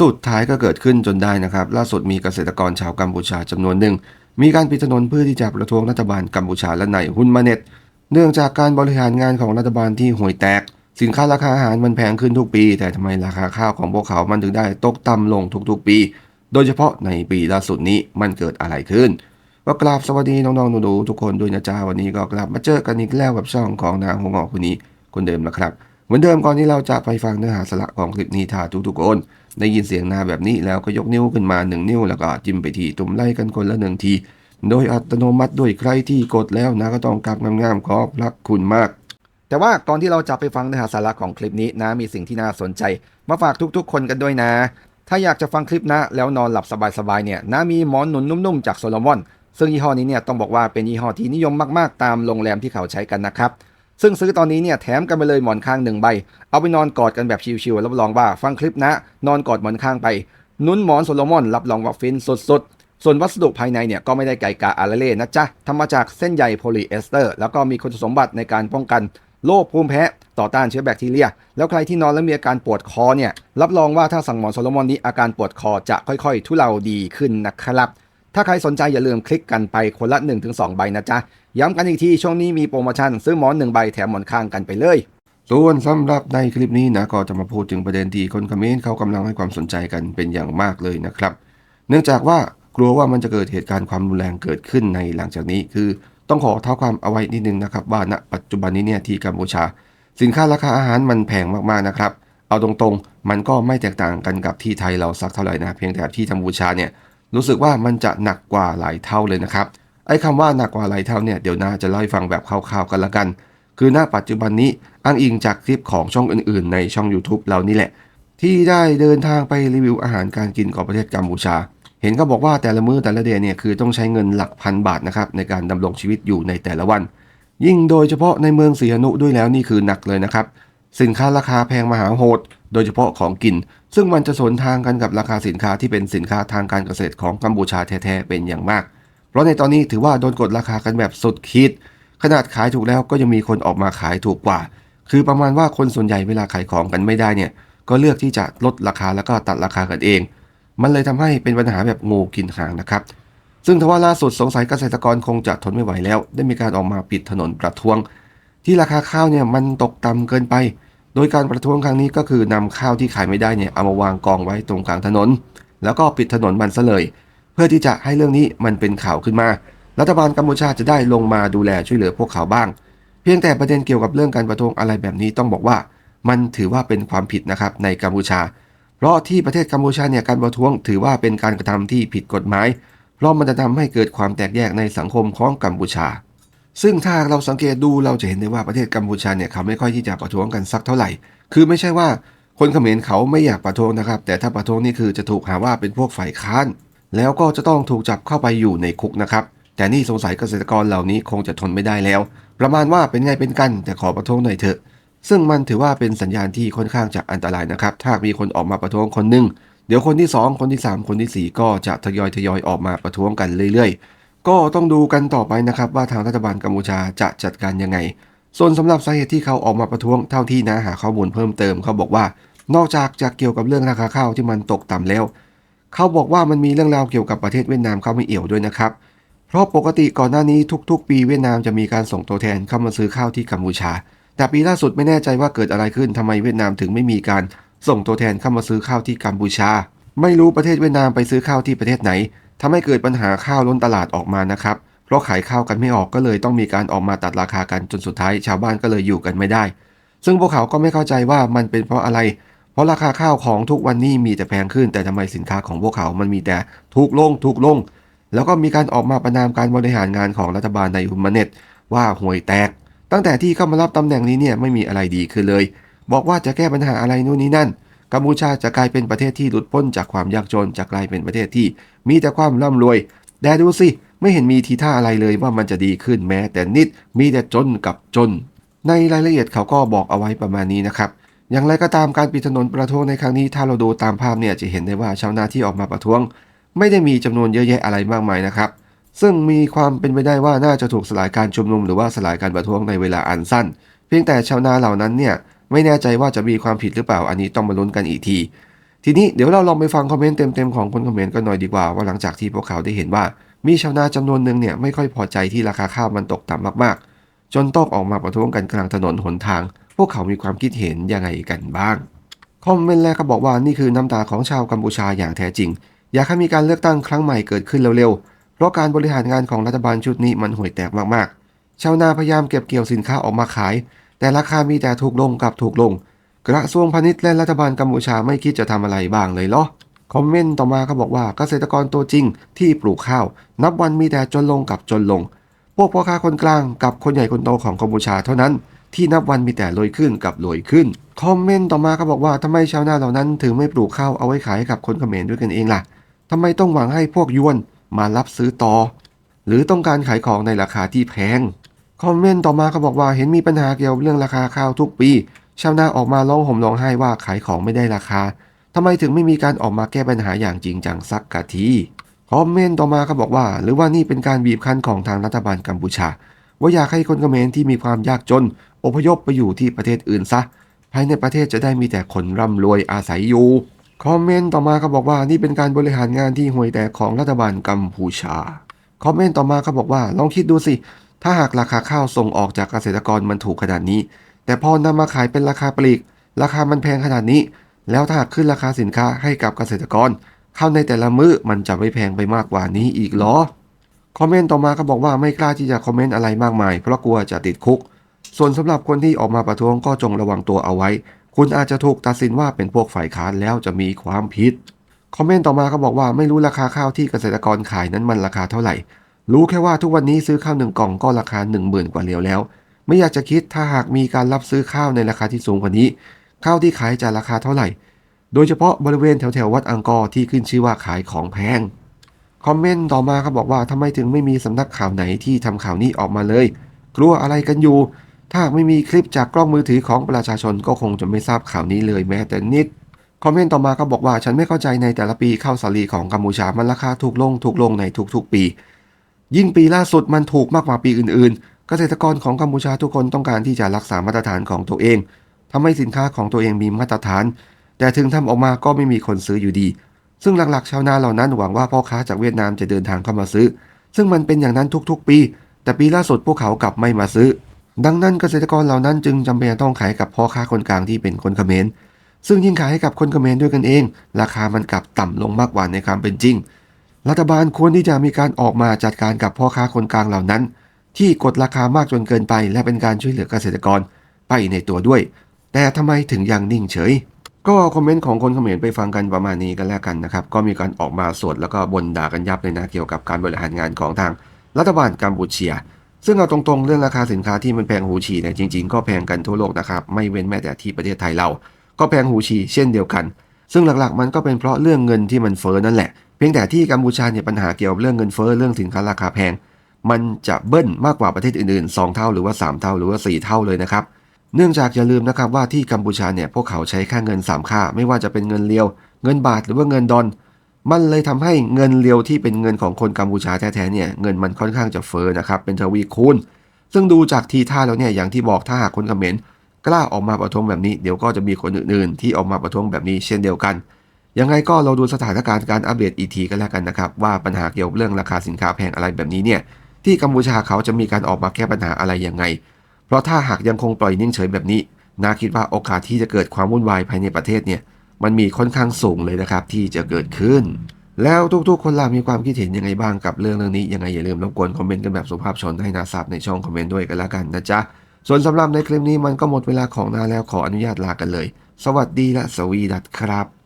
สุดท้ายก็เกิดขึ้นจนได้นะครับ ล่าสุดมีเกษตรกรชาวกัมพูชาจำนวนหนึ่ง มีการปิดถนนเพื่อที่จะประท้วงรัฐบาลกัมพูชาและนายฮุนมาเน็ต เนื่องจากการบริหารงานของรัฐบาลที่ห่วยแตก สินค้าราคาอาหารมันแพงขึ้นทุกปี แต่ทำไมราคาข้าวของพวกเขา มันถึงได้ตกต่ำลงทุกๆปี โดยเฉพาะในปีล่าสุดนี้มันเกิดอะไรขึ้นก็กราบสวัสดีน้องๆหนูๆทุกคนด้วยนะจ๊ะวันนี้ก็กลับมาเจอกันอีกแล้วกับช่องของนางหงอกคนนี้คนเดิมนะครับ เหมือนเดิมก่อนที่เราจะไปฟังเนื้อหาสาระของคลิปนี้ถ้าทุกๆคน ได้ยินเสียงนาแบบนี้แล้วก็ยกนิ้วขึ้นมาหนึ่งนิ้วแล้วก็จิ้มไปทีตุ่มไล่กันคนละหนึ่งที โดยอัตโนมัติด้วยใครที่กดแล้วนะก็ต้องกลับงามๆขอบพระคุณมาก แต่ว่าก่อนที่เราจะไปฟังเนื้อหาสาระของคลิปนี้นะมีสิ่งที่น่าสนใจ มาฝากทุกๆ คนกันด้วยนะ ถ้าอยากจะฟังคลิปนะแล้วนอนหลับสบายๆเนี่ยนะมีหมอนหนุนนุ่มๆจากโซโลมอนซึ่งยี่ห้อนี้เนี่ยต้องบอกว่าเป็นยี่ห้อที่นิยมมากๆ ตามโรงแรมที่เขาใช้กันนะครับ ซึ่งซื้อตอนนี้เนี่ยแถมกันไปเลยหมอนข้างหนึ่งใบ เอาไปนอนกอดกันแบบชิวๆรับรองว่าฟังคลิปนะ นอนกอดหมอนข้างไป นุ่นหมอนโซโลมอนรับรองว่าฟินสุดๆ ส่วนวัสดุภายในเนี่ยก็ไม่ได้ไก่กาอาราเล่นะจ๊ะทำมาจากเส้นใยโพลีเอสเตอร์ แล้วก็มีคุณสมบัติในการป้องกันโรคภูมิแพ้ต่อต้านเชื้อแบคทีเรีย แล้วใครที่นอนแล้วมีอาการปวดคอเนี่ยรับรองว่าถ้าสั่งหมอนโซโลมอนนี้อาการปวดคอจะค่อยๆ ทุเลาดีขึ้นนะครับถ้าใครสนใจอย่าลืมคลิกกันไปคนละ 1-2 ใบนะจ๊ะ ย้ำกันอีกทีช่วงนี้มีโปรโมชั่นซื้อหมอน1ใบแถมหมอนข้างกันไปเลยส่วนสำหรับในคลิปนี้นะก็จะมาพูดถึงประเด็นที่คนคอมเมนต์เขากำลังให้ความสนใจกันเป็นอย่างมากเลยนะครับ เนื่องจากว่ากลัวว่ามันจะเกิดเหตุการณ์ความรุนแรงเกิดขึ้นในหลังจากนี้ คือต้องขอเท้าความเอาไว้นิดนึงนะครับว่าณปัจจุบันนี้เนี่ยที่กัมพูชา สินค้าราคาอาหารมันแพงมากๆนะครับ เอาตรงๆ มันก็ไม่แตกต่างกันกับที่ไทยเราสักเท่าไหร่นะเพียงแต่ที่กัมพูชาเนี่ยรู้สึกว่ามันจะหนักกว่าหลายเท่าเลยนะครับ ไอ้คำว่าหนักกว่าหลายเท่าเนี่ยเดี๋ยวนาจะเล่าให้ฟังแบบคร่าวๆกันละกัน คือณปัจจุบันนี้อ้างอิงจากคลิปของช่องอื่นๆ ในช่อง YouTube เรานี่แหละ ที่ได้เดินทางไปรีวิวอาหารการกินของประเทศกัมพูชา เห็นเขาบอกว่าแต่ละมื้อแต่ละเดือนเนี่ยคือต้องใช้เงินหลักพันบาทนะครับในการดำรงชีวิตอยู่ในแต่ละวัน ยิ่งโดยเฉพาะในเมืองสีหนุด้วยแล้วนี่คือหนักเลยนะครับสินค้าราคาแพงมหาโหด โดยเฉพาะของกิน ซึ่งมันจะสวนทางกันกับราคาสินค้าที่เป็นสินค้าทางการเกษตรของกัมพูชาแท้ๆเป็นอย่างมาก ราะในตอนนี้ถือว่าโดนกดราคากันแบบสุดขีดขนาดขายถูกแล้วก็ยังมีคนออกมาขายถูกกว่า คือประมาณว่าคนส่วนใหญ่เวลาขายของกันไม่ได้เนี่ยก็เลือกที่จะลดราคาแล้วก็ตัดราคากันเอง มันเลยทำให้เป็นปัญหาแบบงูกินหางนะครับ ซึ่งทว่าล่าสุดสงสัยเกษตรกรคงจะทนไม่ไหวแล้ว ได้มีการออกมาปิดถนนประท้วง ที่ราคาข้าวเนี่ยมันตกต่ำเกินไป โดยการประท้วงครั้งนี้ก็คือนำข้าวที่ขายไม่ได้เนี่ยเอามาวางกองไว้ตรงกลางถนน แล้วก็ปิดถนนมันซะเลย พื่อที่จะให้เรื่องนี้มันเป็นข่าวขึ้นมา รัฐบาลกัมพูชาจะได้ลงมาดูแลช่วยเหลือพวกเขาบ้าง เพียงแต่ประเด็นเกี่ยวกับเรื่องการประท้วงอะไรแบบนี้ต้องบอกว่า มันถือว่าเป็นความผิดนะครับในกัมพูชา เพราะที่ประเทศกัมพูชาเนี่ยการประท้วง ถือว่าเป็นการกระทำที่ผิดกฎหมาย เพราะมันจะทำให้เกิดความแตกแยกในสังคมของกัมพูชา ซึ่งถ้าเราสังเกตดูเราจะเห็นได้ว่าประเทศกัมพูชาเนี่ยเขาไม่ค่อยที่จะประท้วงกันสักเท่าไหร่ คือไม่ใช่ว่าคนเขมรเขาไม่อยากประท้วงนะครับ แต่ถ้าประท้วงนี่คือจะถูกหาว่าเป็นพวกฝ่ายค้าน แล้วก็จะต้องถูกจับเข้าไปอยู่ในคุกนะครับ แต่นี่สงสัยเกษตรกรเหล่านี้คงจะทนไม่ได้แล้ว ประมาณว่าเป็นไงเป็นกันแต่ขอประท้วงหน่อยเถอะ ซึ่งมันถือว่าเป็นสัญญาณที่ค่อนข้างจะอันตรายนะครับ ถ้ามีคนออกมาประท้วงคนหนึ่งเดี๋ยวคนที่ 2 คนที่ 3 คนทีสี่4 ก็จะทยอยทยอยออกมาประท้วงกันเรื่อยๆ ก็ต้องดูกันต่อไปนะครับว่าทางรัฐบาลกัมพูชาจะจัดการยังไง ส่วนสำหรับสาเหตุที่เขาออกมาประท้วงเท่าที่นะหาข้อมูลเพิ่มเติมเขาบอกว่านอกจากจะเกี่ยวกับเรื่องราคาข้าวที่มันตกต่ำแล้ว เขาบอกว่ามันมีเรื่องราวเกี่ยวกับประเทศเวียดนามเข้ามาเอี่ยวด้วยนะครับ เพราะปกติก่อนหน้านี้ทุก ๆ ปีเวียดนามจะมีการส่งตัวแทนเข้ามาซื้อข้าวที่กัมพูชา แต่ปีล่าสุดไม่แน่ใจว่าเกิดอะไรขึ้นทำไมเวียดนามถึงไม่มีการส่งตัวแทนเข้ามาซื้อข้าวที่กัมพูชา ไม่รู้ประเทศเวียดนามไปซื้อข้าวที่ประเทศไหนทำให้เกิดปัญหาข้าวล้นตลาดออกมานะครับ เพราะขายข้าวกันไม่ออกก็เลยต้องมีการออกมาตัดราคากันจนสุดท้ายชาวบ้านก็เลยอยู่กันไม่ได้ ซึ่งพวกเขาก็ไม่เข้าใจว่ามันเป็นเพราะอะไร ราะราคาข้าวของทุกวันนี้มีแต่แพงขึ้นแต่ทำไมสินค้าของพวกเขามันมีแต่ถูกลงถูกลง แล้วก็มีการออกมาประนามการบริหารงานของรัฐบาลในฮุนมาเน็ตว่าห่วยแตก ตั้งแต่ที่เข้ามารับตำแหน่งนี้เนี่ยไม่มีอะไรดีขึ้นเลย บอกว่าจะแก้ปัญหาอะไรนู่นนี่นั่นกัมพูชาจะกลายเป็นประเทศที่หลุดพ้นจากความยากจนจะกลายเป็นประเทศที่ มีแต่ความร่ำรวย แต่ดูสิไม่เห็นมีทีท่าอะไรเลยว่ามันจะดีขึ้นแม้ แต่นิดมีแต่จนกับจน ในรายละเอียดเขาก็บอกเอาไว้ประมาณนี้นะครับ อย่างไรก็ตามการปิดถนนประท้วงในครั้งนี้ถ้าเราดูตามภาพเนี่ยจะเห็นได้ว่าชาวนาที่ออกมาประท้วง ไม่ได้มีจำนวนเยอะแยะอะไรมากมายนะครับ ซึ่งมีความเป็นไปได้ว่าน่าจะถูกสลายการชุมนุมหรือว่าสลายการประท้วงในเวลาอันสั้น เพียงแต่ชาวนาเหล่านั้นเนี่ยไม่แน่ใจว่าจะมีความผิดหรือเปล่าอันนี้ต้องมาลุ้นกันอีกที ทีนี้เดี๋ยวเราลองไปฟังคอมเมนต์เต็มๆของคนคอมเมนต์กันหน่อยดีกว่าว่าหลังจากที่พวกเขาได้เห็นว่า มีชาวนาจำนวนหนึ่งเนี่ยไม่ค่อยพอใจที่ราคาข้าวมันตกต่ำมากๆ จนต้องออกมาประท้วงกันกลางถนนหนทาง พวกเขามีความคิดเห็นยังไงกันบ้าง คอมเมนต์แรกก็บอกว่านี่คือน้ำตาของชาวกัมพูชาอย่างแท้จริง อยากให้มีการเลือกตั้งครั้งใหม่เกิดขึ้นเร็วๆ เพราะการบริหารงานของรัฐบาลชุดนี้มันห่วยแตกมากๆ ชาวนาพยายามเก็บเกี่ยวสินค้าออกมาขาย แต่ราคามีแต่ถูกลงกับถูกลง กระทรวงพาณิชย์และรัฐบาลกัมพูชาไม่คิดจะทำอะไรบ้างเลยเหรอคอมเมนต์ต่อมาเขาบอกว่าเกษตรกรตัวจริงที่ปลูกข้าว นับวันมีแต่จนลงกับจนลง พวกพ่อค้าคนกลางกับคนใหญ่คนโตของกัมพูชาเท่านั้น ที่นับวันมีแต่รวยขึ้นกับรวยขึ้น คอมเมนต์ต่อมาเขาบอกว่าทำไมชาวนาเหล่านั้นถึงไม่ปลูกข้าวเอาไว้ขายกับคนเขมรด้วยกันเองล่ะทำไมต้องหวังให้พวกยวนมารับซื้อต่อ หรือต้องการขายของในราคาที่แพง คอมเมนต์ต่อมาเขาบอกว่าเห็นมีปัญหาเกี่ยวกับเรื่องราคาข้าวทุกปี ชาวนาออกมาร้องห่มร้องไห้ว่าขายของไม่ได้ราคาทำไมถึงไม่มีการออกมาแก้ปัญหาอย่างจริงจังสักกะทีคอมเมนต์ต่อมาเขาบอกว่า หรือว่านี่เป็นการบีบคั้นของทางรัฐบาลกัมพูชาว่าอยากให้คนเขมรที่มีความยากจน อพยพไปอยู่ที่ประเทศอื่นซะ ภายในประเทศจะได้มีแต่คนร่ำรวยอาศัยอยู่ คอมเมนต์ต่อมาเขาบอกว่านี่เป็นการบริหารงานที่ห่วยแตกของรัฐบาลกัมพูชา คอมเมนต์ต่อมาเขาบอกว่าลองคิดดูสิ ถ้าหากราคาข้าวส่งออกจากเกษตรกรมันถูกขนาดนี้ แต่พอนำมาขายเป็นราคาปลีก ราคามันแพงขนาดนี้ แล้วถ้าหากขึ้นราคาสินค้าให้กับเกษตรกรข้าวในแต่ละมื้อมันจะไม่แพงไปมากกว่านี้อีกหรอ คอมเมนต์ต่อมาก็บอกว่าไม่กล้าที่จะคอมเมนต์อะไรมากมาย เพราะกลัวจะติดคุก ส่วนสำหรับคนที่ออกมาประท้วงก็จงระวังตัวเอาไว้ คุณอาจจะถูกตัดสินว่าเป็นพวกฝ่ายค้านแล้วจะมีความผิด คอมเมนต์ต่อมาก็บอกว่าไม่รู้ราคาข้าวที่เกษตรกรขายนั้นมันราคาเท่าไหร่ รู้แค่ว่าทุกวันนี้ซื้อข้าวหนึ่งกล่องก็ราคา 1 0,000 กว่าเหรียวแล้ว ไม่อยากจะคิดถ้าหากมีการรับซื้อข้าวในราคาที่สูงกว่านี้ ข้าวที่ขายจะราคาเท่าไหร่ โดยเฉพาะบริเวณแถวๆวัดอังกอร์ที่ขึ้นชื่อว่าขายของแพง คอมเมนต์ต่อมาเขาบอกว่าทำไมถึงไม่มีสำนักข่าวไหนที่ทำข่าวนี้ออกมาเลย กลัวอะไรกันอยู่ ถ้าไม่มีคลิปจากกล้องมือถือของประชาชนก็คงจะไม่ทราบข่าวนี้เลยแม้แต่นิด คอมเมนต์ต่อมาก็บอกว่าฉันไม่เข้าใจในแต่ละปีข้าวสาลีของกัมพูชามันราคาถูกลงถูกลงในทุกๆปี ยิ่งปีล่าสุดมันถูกมากกว่าปีอื่นๆ เกษตรกรของกัมพูชาทุกคนต้องการที่จะรักษามาตรฐานของตัวเองทำให้สินค้าของตัวเองมีมาตรฐาน แต่ถึงทำออกมาก็ไม่มีคนซื้ออยู่ดี ซึ่งหลักๆ ชาวนาเหล่านั้นหวังว่าพ่อค้าจากเวียดนามจะเดินทางเข้ามาซื้อ ซึ่งมันเป็นอย่างนั้นทุกๆ ปี แต่ปีล่าสุดพวกเขากลับไม่มาซื้อ ดังนั้นเกษตรกรเหล่านั้นจึงจำเป็นต้องขายกับพ่อค้าคนกลางที่เป็นคนเขมร ซึ่งยิ่งขายให้กับคนเขมรด้วยกันเอง ราคามันกลับต่ำลงมากกว่าในความเป็นจริง รัฐบาลควรที่จะมีการออกมาจัดการกับพ่อค้าคนกลางเหล่านั้น ที่กดราคามากจนเกินไป และเป็นการช่วยเหลือเกษตรกรไปในตัวด้วย แต่ทำไมถึงยังนิ่งเฉย ก็คอมเมนต์ของคนเขมรไปฟังกันประมาณนี้กันแล้วกันนะครับ ก็มีการออกมาสวดแล้วก็บ่นด่ากันยับเลยนะเกี่ยวกับการบริหารงานของทางรัฐบาลกัมพูชีย ซึ่งเอาตรงๆเรื่องราคาสินค้าที่มันแพงหูฉี่เนี่ยจริงๆก็แพงกันทั่วโลกนะครับไม่เว้นแม้แต่ที่ประเทศไทยเรา ก็แพงหูฉี่เช่นเดียวกัน ซึ่งหลักๆมันก็เป็นเพราะเรื่องเงินที่มันเฟ้อนั่นแหละ เพียงแต่ที่กัมพูชาเนี่ยปัญหาเกี่ยวกับเรื่องเงินเฟ้อเรื่องสินค้าราคาแพง มันจะเบิ้ลมากกว่าประเทศอื่นๆ 2 เท่าหรือว่า 3 เท่าหรือว่า 4 เท่าเลยนะครับเนื่องจากอย่าลืมนะครับว่าที่กัมพูชาเนี่ยพวกเขาใช้ค่าเงิน 3 ค่า ไม่ว่าจะเป็นเงินเรียว เงินบาทหรือว่าเงินดอล มันเลยทำให้เงินเรียวที่เป็นเงินของคนกัมพูชาแท้ๆเนี่ยเงินมันค่อนข้างจะเฟ้อนะครับเป็นทวีคูณซึ่งดูจากทีท่าแล้วเนี่ยอย่างที่บอกถ้าหากคนเขมรกล้าออกมาประท้วงแบบนี้เดี๋ยวก็จะมีคนอื่นๆ ที่ออกมาประท้วงแบบนี้เช่นเดียวกัน ยังไงก็เราดูสถานการณ์การอัปเดตอีกทีกันแล้วกันนะครับ ว่าปัญหาเกี่ยวกับเรื่องราคาสินค้าแพงอะไรแบบนี้เนี่ยที่กัมพูชาเขาจะมีการออกมาแก้ปัญหาอะไรยังไง เพราะถ้าหากยังคงปล่อยนิ่งเฉยแบบนี้นาคิดว่าโอกาสที่จะเกิดความวุ่นวายภายในประเทศเนี่ย มันมีค่อนข้างสูงเลยนะครับที่จะเกิดขึ้น แล้วทุกๆ คนล่ะมีความคิดเห็นยังไงบ้างกับเรื่องเรื่องนี้ยังไงอย่าลืมรบกวนคอมเมนต์กันแบบสุภาพชนให้นาทราบในช่องคอมเมนต์ด้วยกันละกันนะจ๊ะส่วนสำหรับในคลิปนี้มันก็หมดเวลาของนาแล้วขออนุญาตลากันเลย สวัสดีและสวีดัสครับ